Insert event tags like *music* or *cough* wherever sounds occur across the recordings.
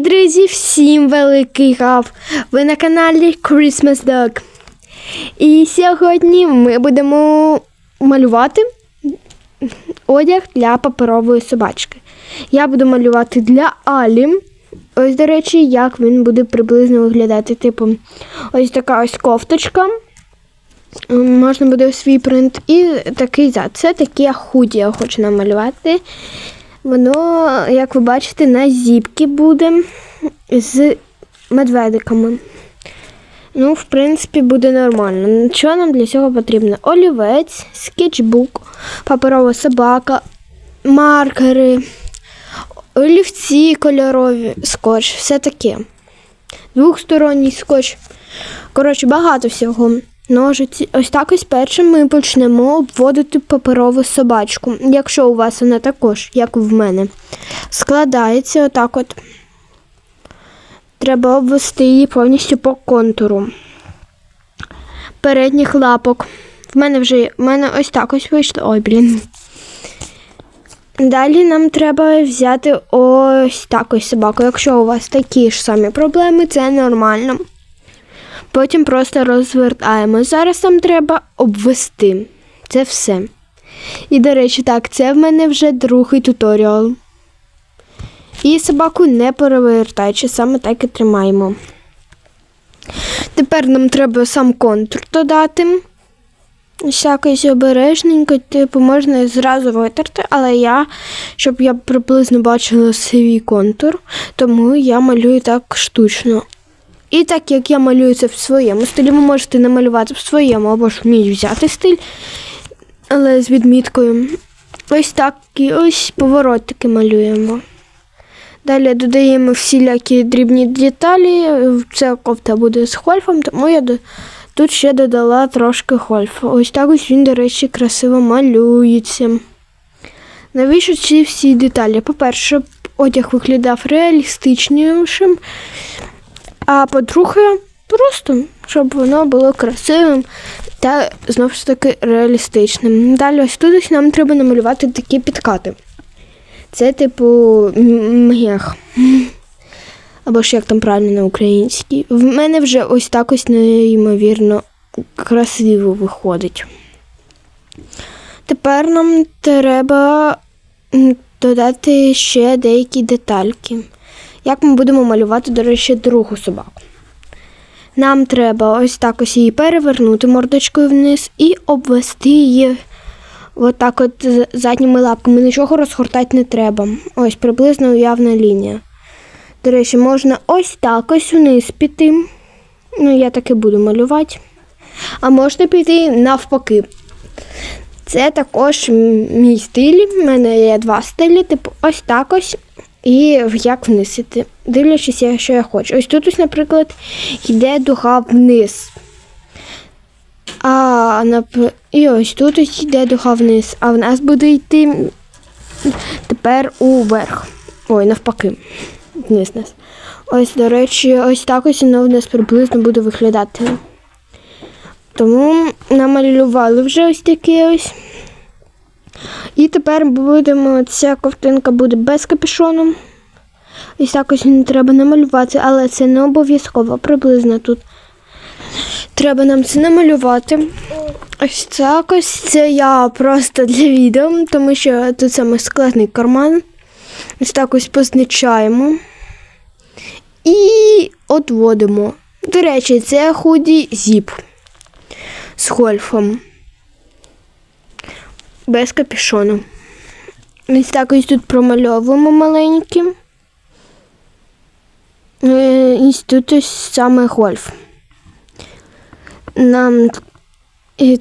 Привіт, друзі! Всім великий гав! Ви на каналі Christmas Dog. І сьогодні ми будемо малювати одяг для паперової собачки. Я буду малювати для Алі. Ось, до речі, як він буде приблизно виглядати. Типу, ось така ось кофточка. Можна буде свій принт. І такий зад. Це таке худі я хочу намалювати. Воно, як ви бачите, на зіпки буде з медведиками. Ну, в принципі, буде нормально. Що нам для цього потрібно? Олівець, скетчбук, паперова собака, маркери, олівці кольорові, скотч, все таке. Двохсторонній скотч. Коротше, багато всього. Ножиці. Ось так ось першим ми почнемо обводити паперову собачку. Якщо у вас вона також, як в мене, складається отак от. Треба обвести її повністю по контуру. Передніх лапок. В мене вже в мене ось так ось вийшло. Ой, блін. Далі нам треба взяти ось так ось собаку. Якщо у вас такі ж самі проблеми, це нормально. Потім просто розвертаємо. Зараз нам треба обвести. Це все. І, до речі, так, це в мене вже другий туторіал. І собаку не перевертаючи, саме так і тримаємо. Тепер нам треба сам контур додати. Всякось обережненько, типу, можна зразу витерти, але я, щоб я приблизно бачила свій контур, тому я малюю так штучно. І так як я малюю це в своєму стилі, ви можете намалювати в своєму або ж вміть взяти стиль, але з відміткою. Ось так і ось поворотики малюємо. Далі додаємо всілякі дрібні деталі. Це кофта буде з хольфом, тому я тут ще додала трошки хольфу. Ось так ось він, до речі, красиво малюється. Навіщо ці всі деталі? По-перше, одяг виглядав реалістичнішим. А по-друге, просто щоб воно було красивим та знову ж таки реалістичним. Далі ось тут ось нам треба намалювати такі підкати. Це типу м'ях. Або ж як там правильно на українській. В мене вже ось так ось неймовірно красиво виходить. Тепер нам треба додати ще деякі детальки. Як ми будемо малювати, до речі, другу собаку. Нам треба ось так ось її перевернути мордочкою вниз і обвести її отак от задніми лапками. Нічого розгортати не треба. Ось приблизно уявна лінія. До речі, можна ось так ось вниз піти. Ну, я так і буду малювати. А можна піти навпаки. Це також мій стиль. У мене є два стилі, типу ось так ось і як вниз іти. Дивлячись, що я хочу. Ось тут, ось, наприклад, йде дуга вниз. А і ось тут ось йде дуга вниз, а в нас буде йти тепер уверх. Ой, навпаки. Вниз нас. Ось, до речі, ось так ось воно в нас приблизно буде виглядати. Тому намалювали вже ось таке ось. І тепер будемо, ця ковтинка буде без капюшону. Ось так ось не треба намалювати, але це не обов'язково, приблизно тут. Треба нам це намалювати. Ось так ось це я просто для відео, тому що тут саме складний карман. Ось так ось позначаємо. І отводимо. До речі, це худі зіп з гольфом. Без капюшону. Ось так ось тут промальовуємо маленьким. Е, Ось тут ось саме гольф. Нам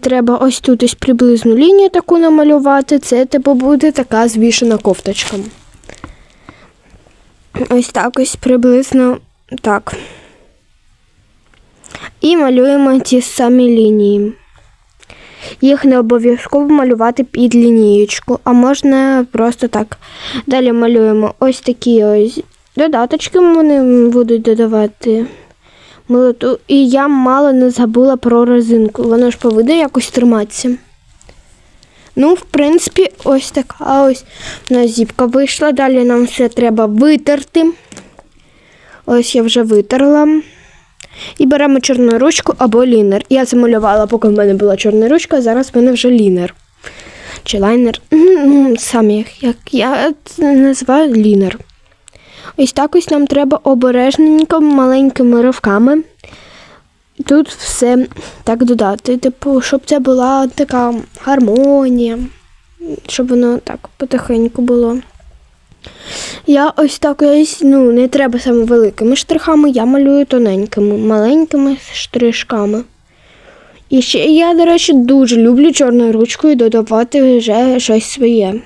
треба ось тут ось приблизну лінію таку намалювати. Це типу буде така звішена кофточка. Ось так ось приблизно так. І малюємо ті самі лінії. Їх не обов'язково малювати під лінієчку, а можна просто так. Далі малюємо ось такі ось додаточки, вони будуть додавати милоту. І я мало не забула про резинку. Воно ж повинно якось триматися. Ну, в принципі, ось така ось у нас зіпка вийшла. Далі нам все треба витерти. Ось я вже витерла. І беремо чорну ручку або лінер. Я замалювала, поки в мене була чорна ручка, а зараз в мене вже лінер. Чи лайнер. Сам як, як я це називаю лінер. Ось так ось нам треба обережненько маленькими ривками. Тут все так додати. Типу, щоб це була така гармонія, щоб воно так потихеньку було. Я ось так ось, ну, не треба саме великими штрихами, я малюю тоненькими, маленькими штришками. І ще я, до речі, дуже люблю чорною ручкою додавати вже щось своє.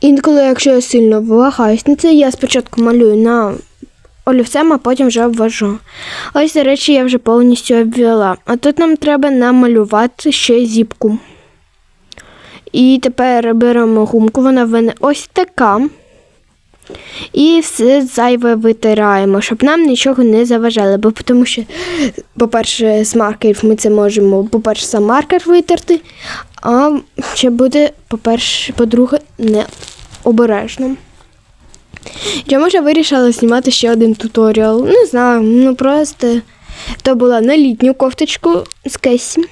Інколи, якщо я сильно вагаюсь на це, я спочатку малюю на олівцем, а потім вже обвожу. Ось, до речі, я вже повністю обвела. А тут нам треба намалювати ще зіпку. І тепер беремо гумку, вона в мене ось така. І все зайве витираємо, щоб нам нічого не заважало. Бо тому що, по-перше, з маркерів ми це можемо, по-перше, сам маркер витерти, а ще буде, по-перше, по-друге, необережно. Я вирішила знімати ще один туторіал? Не знаю, ну просто то була на літню кофточку з Кесі.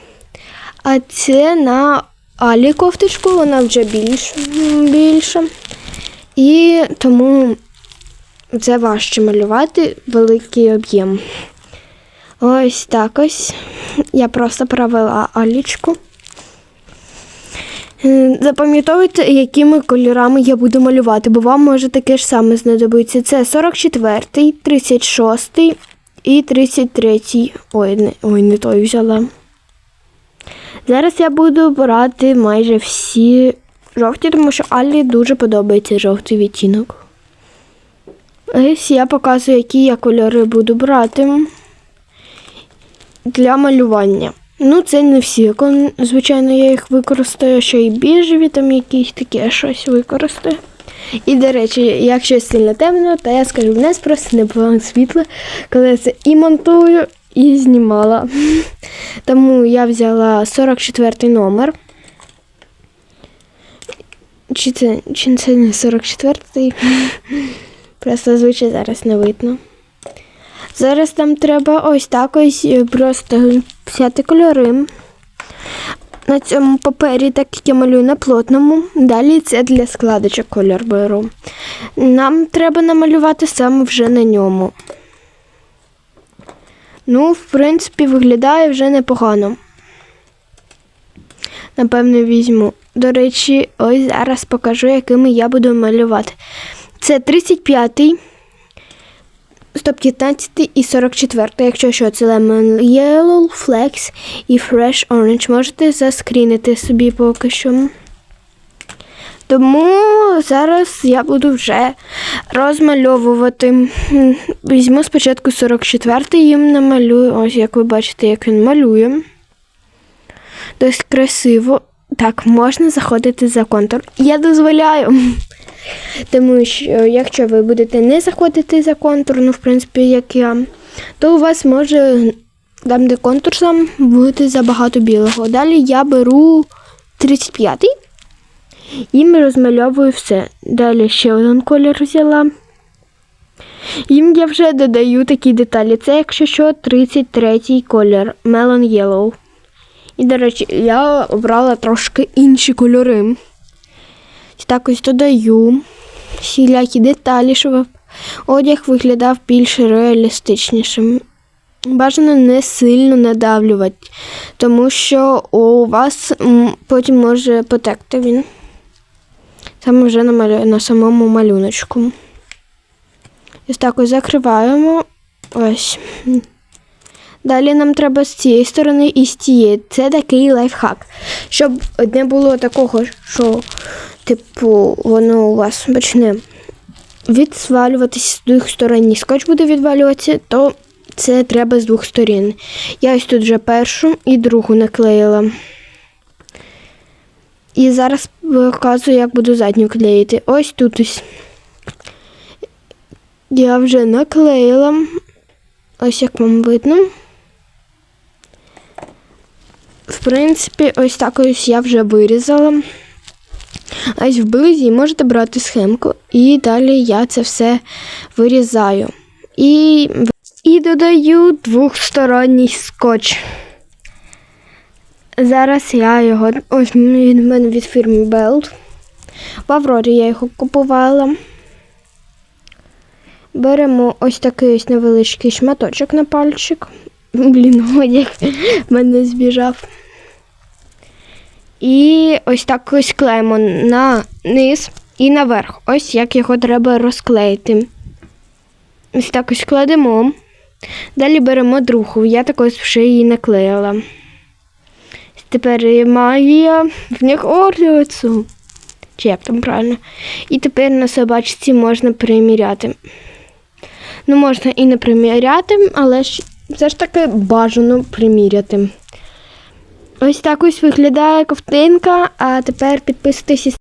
А це на Алі кофточку, вона вже більш, більша. І тому це важче малювати великий об'єм. Ось так ось. Я просто провела алічку. Е, Запам'ятовуйте, якими кольорами я буду малювати, бо вам може таке ж саме знадобиться. Це 44, 36 і 33. Ой, не, ой, не той взяла. Зараз я буду брати майже всі жовті, тому що Алі дуже подобається жовтий відтінок. Ось я показую, які я кольори буду брати для малювання. Ну, це не всі. Звичайно, я їх використаю, ще й біжеві, там якісь таке щось використаю. І, до речі, якщо сильно темно, то я скажу, в нас просто не було світла, коли я це і монтую, і знімала. *laughs* Тому я взяла 44 номер. Чи це, чи це не 44-й? *laughs* Просто звичайно зараз не видно. Зараз нам треба ось так ось е, просто взяти кольори. На цьому папері, так як я малюю на плотному, далі це для складочок кольор беру. Нам треба намалювати саме вже на ньому. Ну, в принципі, виглядає вже непогано. Напевно, візьму. До речі, ось зараз покажу, якими я буду малювати. Це 35-й, 115 і 44, якщо що, це Lemon Yellow, Flex і Fresh Orange. Можете заскрінити собі поки що. Тому зараз я буду вже розмальовувати. Візьму спочатку 44-й, їм намалюю. Ось як ви бачите, як він малює. Досить красиво. Так, можна заходити за контур. Я дозволяю. Тому що якщо ви будете не заходити за контур, ну, в принципі, як я, то у вас може там, де контур сам, бути забагато білого. Далі я беру 35-й і розмальовую все. Далі ще один колір взяла. Їм я вже додаю такі деталі. Це, якщо що, 33-й колір Melon Yellow. І, до речі, я обрала трошки інші кольори. Так ось додаю всілякі деталі, щоб одяг виглядав більш реалістичнішим. Бажано не сильно надавлювати, тому що у вас потім може потекти він. Саме вже на, малю... на самому малюночку. Ось так ось закриваємо. Ось. Далі нам треба з цієї сторони і з тієї. Це такий лайфхак. Щоб не було такого, що, типу, воно у вас почне відсвалюватися з двох сторон, і скотч буде відвалюватися, то це треба з двох сторін. Я ось тут вже першу і другу наклеїла. І зараз показую, як буду задню клеїти. Ось тут ось. Я вже наклеїла. Ось як вам видно. В принципі, ось так ось я вже вирізала. Ось вблизі можете брати схемку, і далі я це все вирізаю. І, і додаю двохсторонній скотч. Зараз я його. Ось він мене від фірми Belt. В Аврорі я його купувала. Беремо ось такий ось невеличкий шматочок на пальчик. Блін, в мене збіжав. І ось так ось клеїмо на низ і наверх. Ось як його треба розклеїти. Ось так ось кладемо. Далі беремо другу. Я так ось вже її наклеїла. Тепер магія в них орлюється. Чи як там правильно? І тепер на собачці можна приміряти. Ну, можна і не приміряти, але ж все ж таки бажано приміряти. Ось так ось виглядає ковтинка, а тепер підписуйтесь